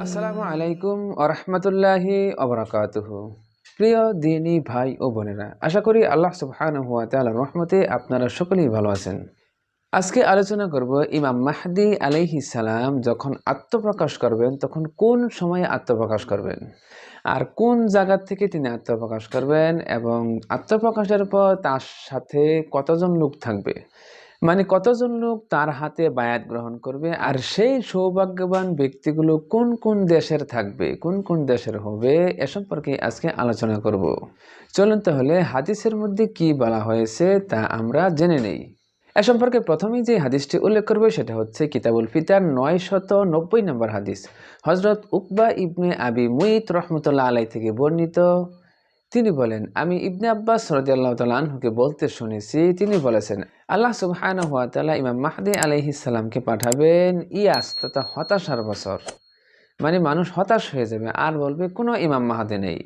আসসালামু আলাইকুম আরহামতুল্লাহি অবরাকাতুহু প্রিয় দিনী ভাই ও বোনেরা, আশা করি আল্লাহ সুবহানাহু ওয়া তাআলার রহমতে আপনারা সকলেই ভালো আছেন। আজকে আলোচনা করব ইমাম মাহদি আলাইহিস সালাম যখন আত্মপ্রকাশ করবেন, তখন কোন সময়ে আত্মপ্রকাশ করবেন? আর কোন জায়গা থেকে তিনি আত্মপ্রকাশ করবেন? এবং আত্মপ্রকাশের পর তার সাথে কতজন লোক থাকবে? মানে কতজন লোক তার হাতে বায়াত গ্রহণ করবে? আর সেই সৌভাগ্যবান ব্যক্তিগুলো কোন কোন দেশের থাকবে, কোন কোন দেশের হবে, এ সম্পর্কে আজকে আলোচনা করব। চলুন তাহলে হাদিসের মধ্যে কি বলা হয়েছে তা আমরা জেনে নেই। এ সম্পর্কে প্রথমেই যে হাদিসটি উল্লেখ করবে সেটা হচ্ছে কিতাবুল ফিতার নয় শত নব্বই নম্বর হাদিস। হজরত উকবা ইবনে আবি মুইত রহমতুল্লাহ আলাই থেকে বর্ণিত। তিনি বলেন, আমি ইবনে আব্বাস সরদিয়াল্লাহ তালহুকে বলতে শুনেছি, তিনি বলেছেন, আল্লাহ সুবহান হুয়া তালা ইমাম মাহদি আলাইহিসাল্লামকে পাঠাবেন, ইয়াস তথা হতাশার বছর। মানে মানুষ হতাশ হয়ে যাবে, আর বলবে কোনো ইমাম মাহাদি নেই।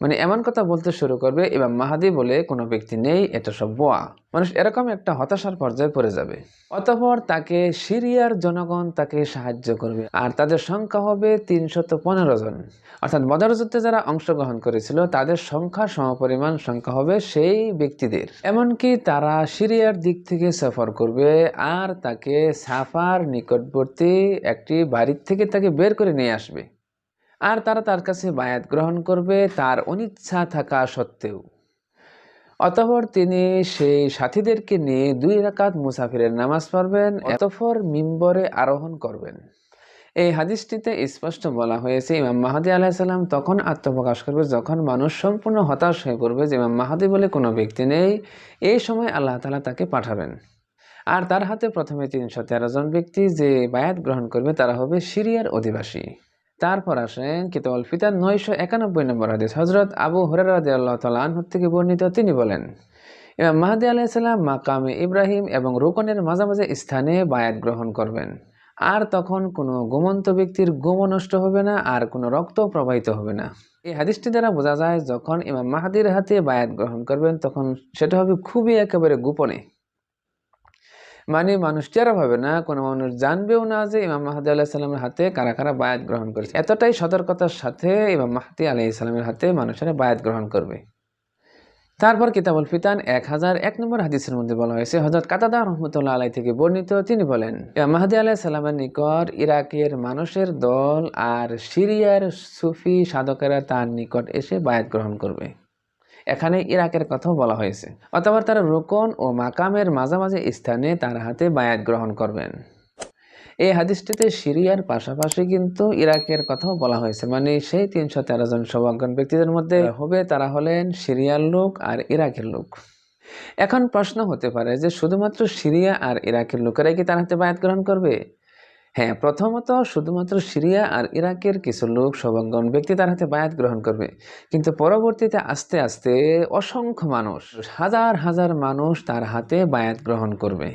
মানে এমন কথা বলতে শুরু করবে, ইমাম মাহাদি বলে, কোনো ব্যক্তি নেই, এটা সব বোয়া। মানুষ এরকম একটা হতাশার পর্যায়ে পড়ে যাবে। অতঃপর তাকে সিরিয়ার জনগণ তাকে সাহায্য করবে, আর তাদের সংখ্যা হবে তিনশত পনেরো জন। অর্থাৎ বদর যুদ্ধে যারা অংশগ্রহণ করেছিল, তাদের সংখ্যা, সমপরিমাণ সংখ্যা হবে সেই ব্যক্তিদের। এমনকি তারা সিরিয়ার দিক থেকে সফর করবে, আর তাকে সাফার নিকটবর্তী একটি বাড়ির থেকে তাকে বের করে নিয়ে আসবে। আর তারা তার কাছে বায়াত গ্রহণ করবে, তার অনিচ্ছা থাকা সত্ত্বেও। অতঃপর তিনি সেই সাথীদেরকে নিয়ে দুই রাকাত মুসাফিরের নামাজ পড়বেন, অতঃপর মিম্বরে আরোহণ করবেন। এই হাদিসটিতে স্পষ্ট বলা হয়েছে, ইমাম মাহাদি আলাহিসাল্লাম তখন আত্মপ্রকাশ করবে, যখন মানুষ সম্পূর্ণ হতাশ হয়ে পড়বে যে ইমাম মাহাদি বলে কোনো ব্যক্তি নেই, এই সময় আল্লাহ তালা তাকে পাঠাবেন। আর তার হাতে প্রথমে তিনশো তেরো জন ব্যক্তি যে বায়াত গ্রহণ করবে, তারা হবে সিরিয়ার অধিবাসী। তারপর আসেন কিতাবুল ফিতার নয়শো একানব্বই নম্বর হাদিস। হজরত আবু হরারদি আল্লাহ তালাহ থেকে বর্ণিত তিনি বলেন, ইমাম মাহাদি আলাইসাল্লাম মাকামে ইব্রাহিম এবং রোকনের মাঝামাঝি স্থানে বায়াত গ্রহণ করবেন। আর তখন কোনো গোমন্ত ব্যক্তির গোম নষ্ট হবে না, আর কোনো রক্ত প্রবাহিত হবে না। এই হাদিসটি দ্বারা বোঝা যায়, যখন ইমাম মাহাদির হাতে বায়াত গ্রহণ করবেন, তখন সেটা হবে খুবই একেবারে গোপনে। মানে মানুষ টেরা পাবে না, কোনো মানুষ জানবেও না যে ইমাম মাহাদি আলাহ সাল্লামের হাতে কারা কারা বায়াত গ্রহণ করেছে। এতটাই সতর্কতার সাথে ইমাম মাহাদি আলাহ ইসলামের হাতে মানুষেরা বায়াত গ্রহণ করবে। তারপর কিতাবুল ফিতান এক হাজার এক নম্বর হাদিসের মধ্যে বলা হয়েছে হজরত কাতাদা রহমতুল্লাহ আলাই থেকে বর্ণিত, তিনি বলেন মাহাদি আলাহ সাল্লামের নিকট ইরাকের মানুষের দল আর সিরিয়ার সুফি সাধকেরা তার নিকট এসে বায়াত গ্রহণ করবে। এখানে ইরাকের কথাও বলা হয়েছে। অথবা তারা রোকন ও মাকামের মাঝামাঝি স্থানে তার হাতে বায়াত গ্রহণ করবেন। এই হাদিসটিতে সিরিয়ার পাশাপাশি কিন্তু ইরাকের কথাও বলা হয়েছে। মানে সেই তিনশো তেরো জন সৌভাগ্যবান ব্যক্তিদের মধ্যে হবে তারা হলেন সিরিয়ার লোক আর ইরাকের লোক। এখন প্রশ্ন হতে পারে যে শুধুমাত্র সিরিয়া আর ইরাকের লোকেরাই কি তার হাতে বায়াত গ্রহণ করবে? হ্যাঁ প্রথমত শুধুমাত্র সিরিয়া আর ইরাকের কিছু লোক সৌভাগ্যবান ব্যক্তি তার হাতে বায়াত গ্রহণ করবে। কিন্তু পরবর্তীতে আস্তে আস্তে অসংখ্য মানুষ, হাজার হাজার মানুষ তার হাতে বায়াত গ্রহণ করবে।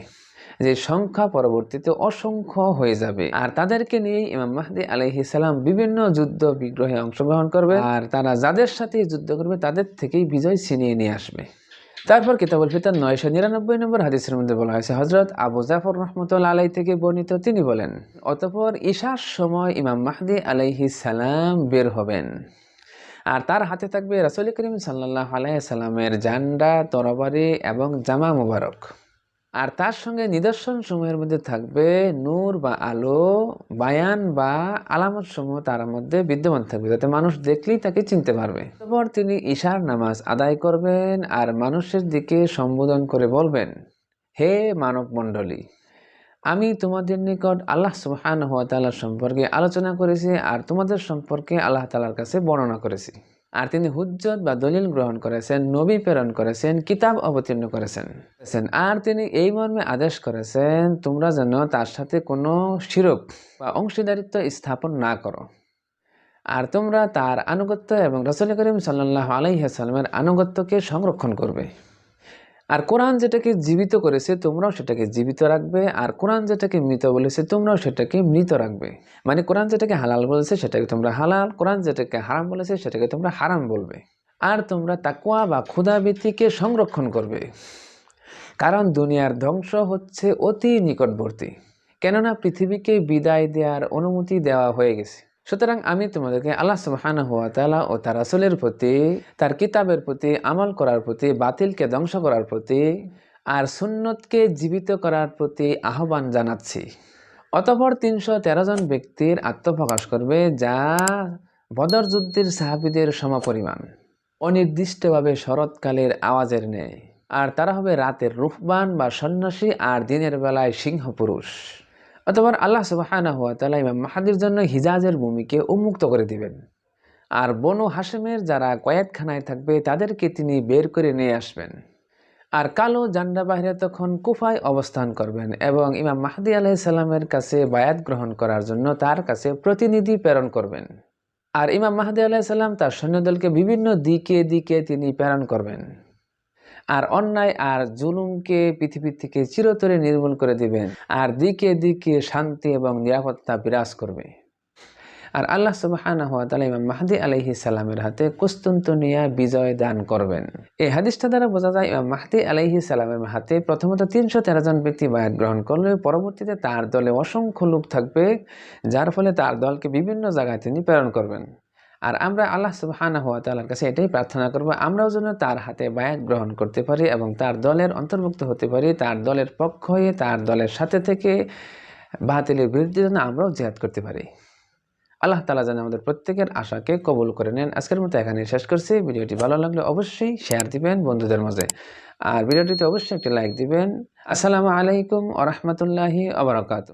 যে সংখ্যা পরবর্তীতে অসংখ্য হয়ে যাবে। আর তাদেরকে নিয়ে ইমাম মাহদি আলহি সালাম বিভিন্ন যুদ্ধ বিগ্রহে অংশগ্রহণ করবে। আর তারা যাদের সাথে যুদ্ধ করবে তাদের থেকেই বিজয় ছিনিয়ে নিয়ে আসবে। তারপর কিতাবুল ফিতার নয়শো নিরানব্বই নম্বর হাদিসের মধ্যে বলা হয়েছে হজরত আবু জাফর রহমতুল্লা আলাই থেকে বর্ণিত তিনি বলেন, অতপর ঈশার সময় ইমাম মাহদি আলাইহি সালাম বের হবেন। আর তার হাতে থাকবে রাসুল করিম সাল্লাহ আলাইসাল্লামের জান্ডা তরবারি এবং জামা মুবারক। আর তার সঙ্গে নিদর্শন সমূহের মধ্যে থাকবে নূর বা আলো, বায়ান বা আলামত সমূহ তার মধ্যে বিদ্যমান থাকবে। যাতে মানুষ দেখলেই তাকে চিনতে পারবে। তারপর তিনি ঈশার নামাজ আদায় করবেন আর মানুষের দিকে সম্বোধন করে বলবেন, হে মানব মণ্ডলী, আমি তোমাদের নিকট আল্লাহ সুবহান হুয়া তালার সম্পর্কে আলোচনা করেছি আর তোমাদের সম্পর্কে আল্লাহ তালার কাছে বর্ণনা করেছি। আর তিনি হুজ্জত বা দলিল গ্রহণ করেছেন, নবী প্রেরণ করেছেন, কিতাব অবতীর্ণ করেছেন। আর তিনি এই মর্মে আদেশ করেছেন, তোমরা যেন তার সাথে কোনো শিরক বা অংশীদারিত্ব স্থাপন না করো। আর তোমরা তার আনুগত্য এবং রসুল করিম সাল্লাহ আলহিহাসাল্লামের আনুগত্যকে সংরক্ষণ করবে। আর কোরআন যেটাকে জীবিত করেছে, তোমরাও সেটাকে জীবিত রাখবে। আর কোরআন যেটাকে মৃত বলেছে, তোমরাও সেটাকে মৃত রাখবে। মানে কোরআন যেটাকে হালাল বলেছে, সেটাকে তোমরা হালাল। কোরআন যেটাকে হারাম বলেছে, সেটাকে তোমরা হারাম বলবে। আর তোমরা তাকুয়া বা ক্ষুধাবৃত্তিকে সংরক্ষণ করবে। কারণ দুনিয়ার ধ্বংস হচ্ছে অতি নিকটবর্তী। কেননা পৃথিবীকে বিদায় দেওয়ার অনুমতি দেওয়া হয়ে গেছে। সুতরাং আমি তোমাদেরকে আল্লাহ সুবহানাহু ওয়া তাআলা ও তার রাসূলের প্রতি, তার কিতাবের প্রতি, আমল করার প্রতি, বাতিলকে ধ্বংস করার প্রতি আর সুন্নতকে জীবিত করার প্রতি আহ্বান জানাচ্ছি। অতপর তিনশো তেরো জন ব্যক্তির আত্মপ্রকাশ করবে যা বদর যুদ্ধের সাহাবিদের সমপরিমাণ। অনির্দিষ্টভাবে শরৎকালের আওয়াজের নেয় আর তারা হবে রাতের রুহবান বা সন্ন্যাসী আর দিনের বেলায় সিংহ পুরুষ অতবার আল্লাহ সুবাহানা হুয়া তালা ইমাম মাহাদির জন্য হিজাজের ভূমিকে উন্মুক্ত করে দিবেন। আর বনু হাসেমের যারা কয়েদখানায় থাকবে, তাদেরকে তিনি বের করে নিয়ে আসবেন। আর কালো জান্ডা বাহিরে তখন কুফায় অবস্থান করবেন এবং ইমাম মাহদি আলাইসাল্লামের কাছে বায়াত গ্রহণ করার জন্য তার কাছে প্রতিনিধি প্রেরণ করবেন। আর ইমাম মাহদি আলাইসাল্লাম তার সৈন্যদলকে বিভিন্ন দিকে দিকে তিনি প্রেরণ করবেন। আর অন্যায় আর জুলুমকে পৃথিবী থেকে চিরতরে নির্মূল করে দিবেন। আর দিকে দিকে শান্তি এবং নিরাপত্তা বিরাজ করবে। আর আল্লাহ তাআলা ইমাম মাহদি আলাইহিস সালামের হাতে কুস্তুনতুনিয়া বিজয় দান করবেন। এই হাদিসটা দ্বারা বোঝা যায়, ইমাম মাহদি আলাইহিস সালামের হাতে প্রথমত তিনশো তেরো জন ব্যক্তি বায়াত গ্রহণ করলে, পরবর্তীতে তার দলে অসংখ্য লোক থাকবে, যার ফলে তার দলকে বিভিন্ন জায়গায় তিনি প্রেরণ করবেন। আর আমরা আল্লাহ সুবহানাহু ওয়া তাআলার কাছে এটাই প্রার্থনা করব, আমরাও যেন তার হাতে বায়াত গ্রহণ করতে পারি এবং তার দলের অন্তর্ভুক্ত হতে পারি, তার দলের পক্ষ হয়ে, তার দলের সাথে থেকে বাতিলের বিরুদ্ধে যেন আমরাও জেহাদ করতে পারি। আল্লাহ তালা যেন আমাদের প্রত্যেকের আশাকে কবুল করে নেন। আজকের মতো এখানে শেষ করছি। ভিডিওটি ভালো লাগলে অবশ্যই শেয়ার দিবেন বন্ধুদের মাঝে। আর ভিডিওটিতে অবশ্যই একটি লাইক দিবেন। আসসালামু আলাইকুম আ রহমতুল্লাহি আবরকাত